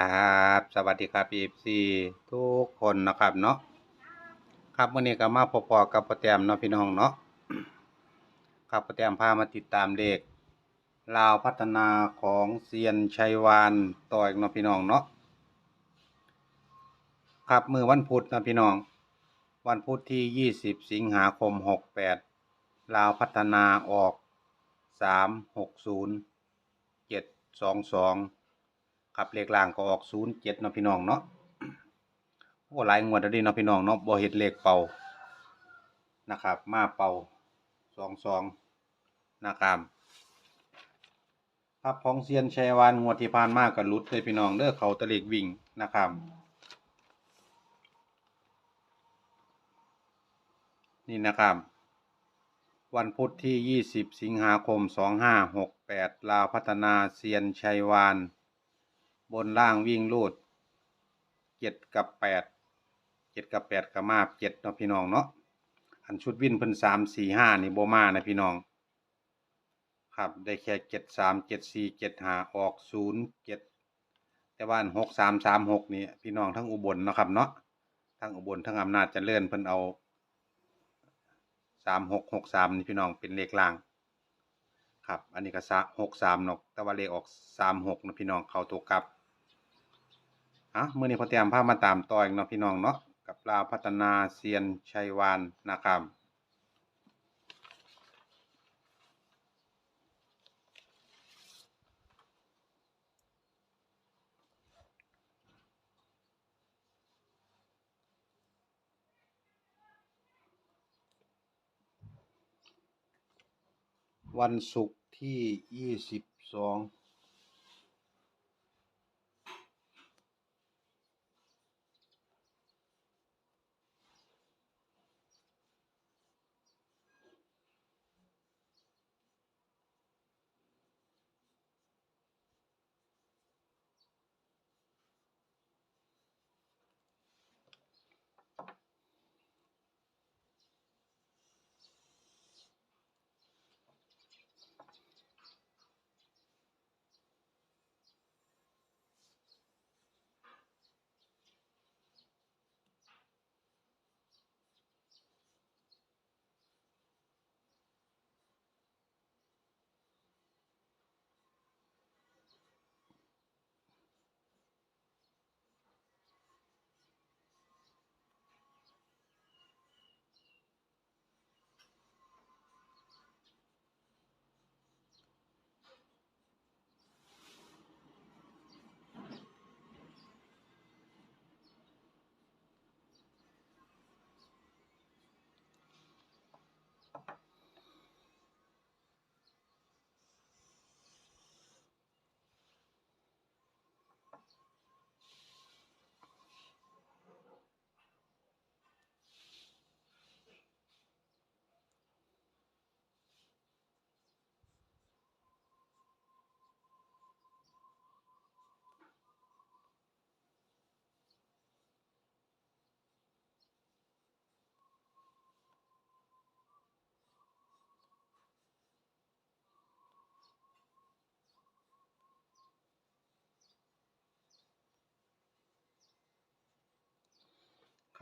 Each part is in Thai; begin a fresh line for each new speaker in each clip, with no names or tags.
ครับ สวัสดีครับเอฟซีทุกคนนะครับเนาะครับวันนี้ก็มาพอๆกับป้าแตมเนาะพี่น้องเนาะครับป้าแตมพามาติดตามเลขลาวพัฒนาของเซียนชัยวานต่ออีกเนาะพี่น้องเนาะครับมือวันพุธนะพี่น้อง วันพุธที่ 20 สิงหาคม 68 ลาวพัฒนาออก 360 722 ครับเลขล่างก็ออกศูนย์เจ็ดเนาะพี่น้องเนาะโอ้หลายงวดแล้วดิเนาะพี่น้องเนาะบ่เฮ็ดเลขเป่านะครับ มาเป่าสองสองนะครับครับของเซียนชัยวานงวดที่ผ่านมาก็หลุดเลยพี่น้องเด้อเขาตะเลกวิ่งนะครับ นี่นะครับ วันพุธที่ 20 สิงหาคม 2568 ลาวพัฒนาเซียนชัยวาน บนล่างวิ่งรูดเจ็ดกับแปดเจ็ดกับแปดกับมาเจ็ดเนาะพี่น้องเนาะอันชุดวิ่นเพิ่นสามสี่ห้านี่โบมานะพี่น้อง ครับได้แค่เจ็ดสามเจ็ดสี่เจ็ดห้าออกศูนย์เจ็ดแต่ว่าหกสามสามหกนี่พี่น้องทั้งอุบลเนาะครับเนาะทั้งอุบลทั้งอำนาจเจริญเพิ่นเอาสามหกหกสามนี่พี่น้องเป็นเลขล่าง ครับ อันนี้ก็หกสามเนาะแต่ว่าเลขออกสามหกนะพี่น้องเข้าตัวกลับ อะมื่อนี้พอเตรียมพามาตามต่ออีกเนาะพี่น้องเนาะกับลาพัฒนาเซียนชัยวานนะครับวันศุกร์ที่ยี่สิบสอง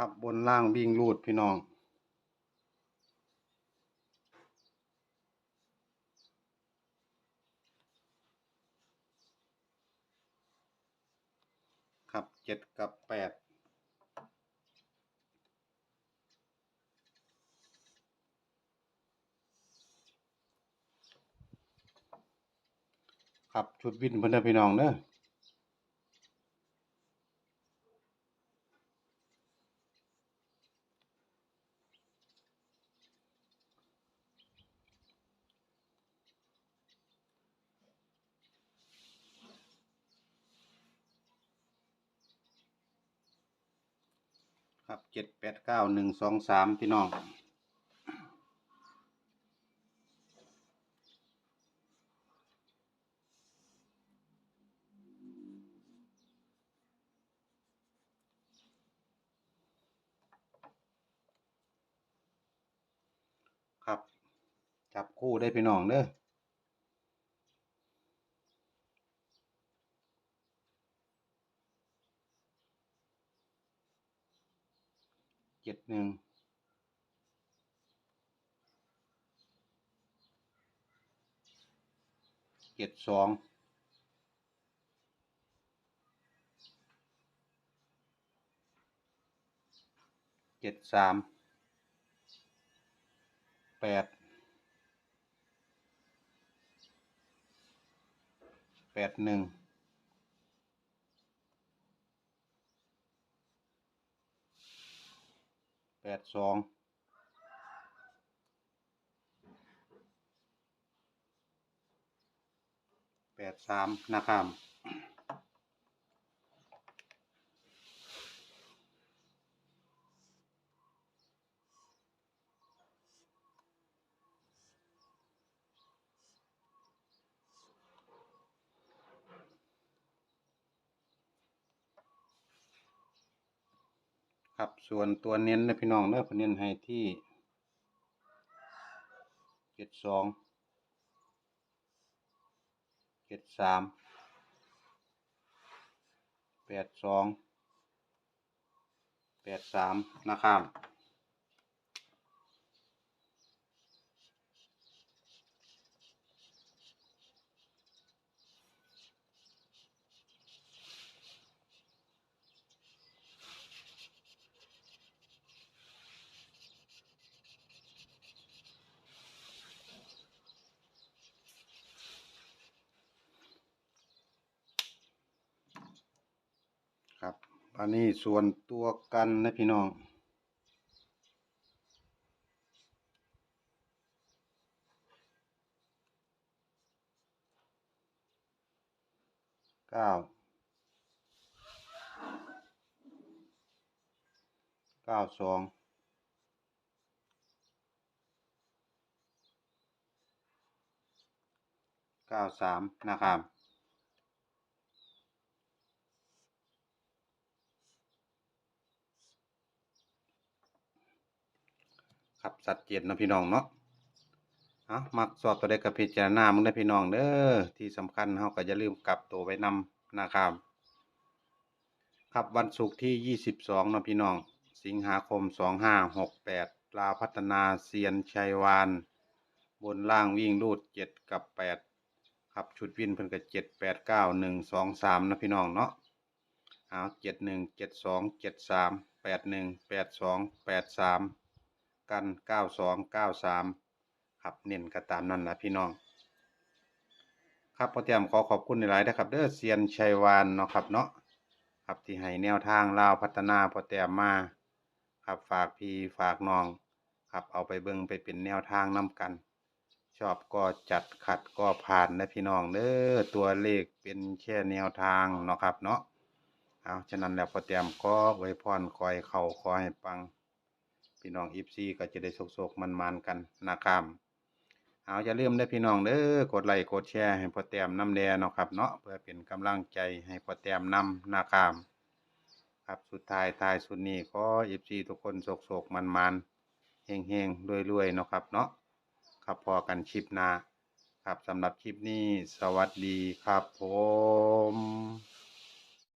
ครับบนล่างวิ่งรูดพี่น้องครับเจ็ดกับแปดครับ ชุดวินเพิ่นพี่น้องเด้อ ครับเจ็ดแปดเก้าหนึ่งสองสามพี่น้องครับ จับคู่ได้พี่น้องเด้อ เจ็ด หนึ่งเจ็ดสองเจ็ดสามแปดแปดหนึ่ง แปดสองแปดสามนะครับ ครับส่วนตัวเน้นนะพี่น้องเน้อผมเน้นให้ที่เจ็ดสองเจ็ดสามแปดสองแปดสามนะครับ ครับ อันนี้ส่วนตัวกันนะพี่น้อง เก้า เก้าสองเก้าสามนะครับ ครับสัดเจนเนะพี่น้องเนาะเอามักสอบตัวได้กับพิจารณามึงได้พี่น้องเด้อที่สำคัญเฮาก็อย่าลืมกลับตัวไว้นำนะครับครับวันศุกร์ที่ 22เนะพี่น้อง สิงหาคม 2568ลาพัฒนาเซียนชัยวาน บนล่างวิ่งรูด 7 กับ 8 ครับชุดวินเพิ่นก็7 8 9 1 2 3นะพี่น้องเนาะเอา7 1 7 2 7 3 8 1 8 2 8 3 กัน92 93ครับเน้นก็ตามนั้นนะพี่น้อง ครับพอเตียมขอขอบคุณหลายๆนะครับเด้อเซียนชัยวานเนาะครับเนาะครับที่ให้แนวทางลาวพัฒนาพอเตียมมาครับฝากพี่ฝากน้องครับเอาไปเบิ่งไปเป็นแนวทางนํกัน ชอบก็จัดขัดก็ผ่านนะพี่น้องเด้อตัวเลขเป็นแค่แนวทางเนาะครับเนาะเอาฉะนั้นแล้วพอเตรียมก็ไว้พรคอยเข้าคอยปัง พี่น้องอีฟซีก็จะได้โศกๆมันๆกันนะครับเอาอย่าลืมได้พี่น้องเด้อกดไลค์กดแชร์ให้พ่อแต้มน้ำแดเนาะครับเนาะเพื่อเป็นกำลังใจให้พ่อแต้มนำนะครับครับสุดท้ายท้ายสุดนี้ขออีฟซีทุกคนโศกๆมันๆเฮงๆรวยๆเนาะครับเนาะครับพอกันคลิปหนาครับสำหรับคลิปนี้สวัสดีครับผม